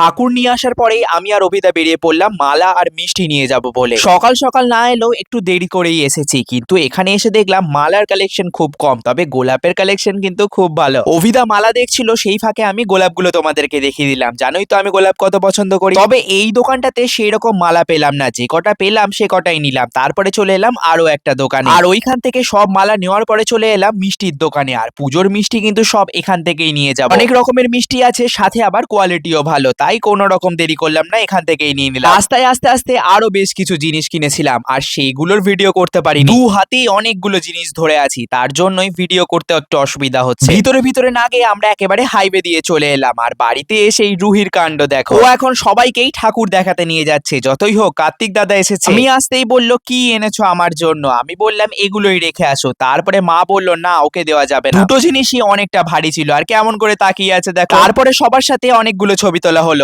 ঠাকুর নিয়ে আসার পরেই আমি আর অভিদা বেরিয়ে পড়লাম, মালা আর মিষ্টি নিয়ে যাব বলে। সকাল সকাল না এলেও একটু দেরি করেই এসেছি, কিন্তু এখানে এসে দেখলাম মালার কালেকশন খুব কম, তবে গোলাপের কালেকশন কিন্তু খুব ভালো। অভিদা মালা দেখছিল, সেই ফাঁকে আমি গোলাপগুলো তোমাদেরকে দেখিয়ে দিলাম। জানোই তো আমি গোলাপ কত পছন্দ করি। তবে এই দোকানটাতে সেই রকম মালা পেলাম না, যে কটা পেলাম সে কটাই নিলাম। তারপরে চলে এলাম আরও একটা দোকানে। আর ওইখান থেকে সব মালা নেওয়ার পরে চলে এলাম মিষ্টির দোকানে, আর পুজোর মিষ্টি কিন্তু সব এখান থেকেই নিয়ে যাব। অনেক রকমের মিষ্টি আছে, সাথে আবার কোয়ালিটিও ভালো, তাই কোনো রকম দেরি করলাম না এখান থেকেই নিয়ে নিলাম। রাস্তায় আস্তে আস্তে আরও বেশ কিছু জিনিস কিনেছিলাম আর সেইগুলোর ভিডিও করতে পারি দু হাতেই অনেকগুলো জিনিস ধরে আছি তার জন্যই ভিডিও করতে একটু অসুবিধা হচ্ছে। ভিতরে ভিতরে না গিয়ে আমরা একেবারে হাইওয়ে দিয়ে চলে এলাম আর বাড়িতে এসে এই রুহির কাণ্ড দেখো। ও এখন সবাইকেই ঠাকুর দেখাতে নিয়ে যাচ্ছে যতই হোক কার্তিক দাদা এসেছে। আমি আসতেই বলল কি এনেছো আমার জন্য? আমি বললাম এগুলোই রেখে আসো। তারপরে মা বলল না ওকে দেওয়া যাবে না। দুটো জিনিসই অনেকটা ভারী ছিল আর কেমন করে তাকিয়ে আছে দেখো। তারপরে সবার সাথে অনেকগুলো ছবি তোলা হলো।